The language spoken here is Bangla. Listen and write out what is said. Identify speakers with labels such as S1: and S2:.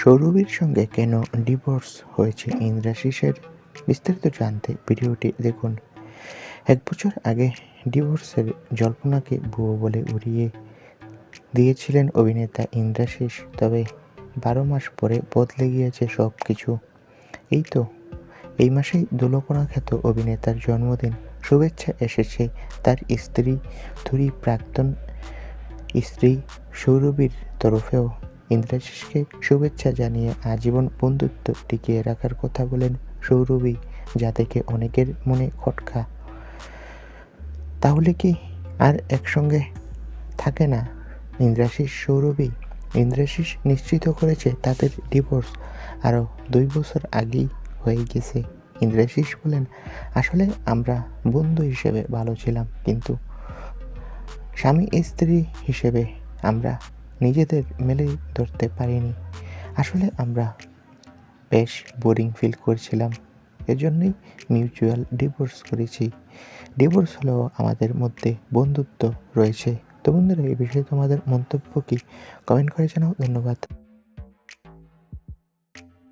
S1: সৌরভীর সঙ্গে কেন ডিভোর্স হয়েছে ইন্দ্রাশিসের বিস্তারিত জানতে ভিডিওটি দেখুন। এক বছর আগে ডিভোর্সের জল্পনাকে ভুয়ো বলে উড়িয়ে দিয়েছিলেন অভিনেতা ইন্দ্রাশিস তবে বারো মাস পরে বদলে গিয়েছে সব কিছু এই তো, এই মাসেই দুলকোনা খ্যাত অভিনেতার জন্মদিন। শুভেচ্ছা এসেছে তার স্ত্রী, ধুরি প্রাক্তন স্ত্রী সৌরভীর তরফেও। ইন্দ্রাশিসকে শুভেচ্ছা জানিয়ে আজীবন বন্ধুত্ব টিকিয়ে রাখার কথা বলেন সৌরভী, যা থেকে অনেকের মনে খটকা। তাহলে কি আর একসঙ্গে থাকে না? ইন্দ্রাশিস, সৌরভী, ইন্দ্রাশিস নিশ্চিত করেছে তাদের ডিভোর্স আরও দুই বছর আগেই হয়ে গেছে। ইন্দ্রাশিস বলেন, আসলে আমরা বন্ধু হিসেবে ভালো ছিলাম, কিন্তু স্বামী স্ত্রী হিসেবে আমরা নিজেদের মেলে ধরতে পারিনি। আসলে আমরা বেশ বোরিং ফিল করছিলাম। এজন্যই মিউচুয়াল ডিভোর্স করেছি। ডিভোর্স হলেও আমাদের মধ্যে বন্ধুত্ব রয়েছে। তো বন্ধুরা এই বিষয়ে তোমাদের মন্তব্য কি? কমেন্ট করে জানাও। ধন্যবাদ।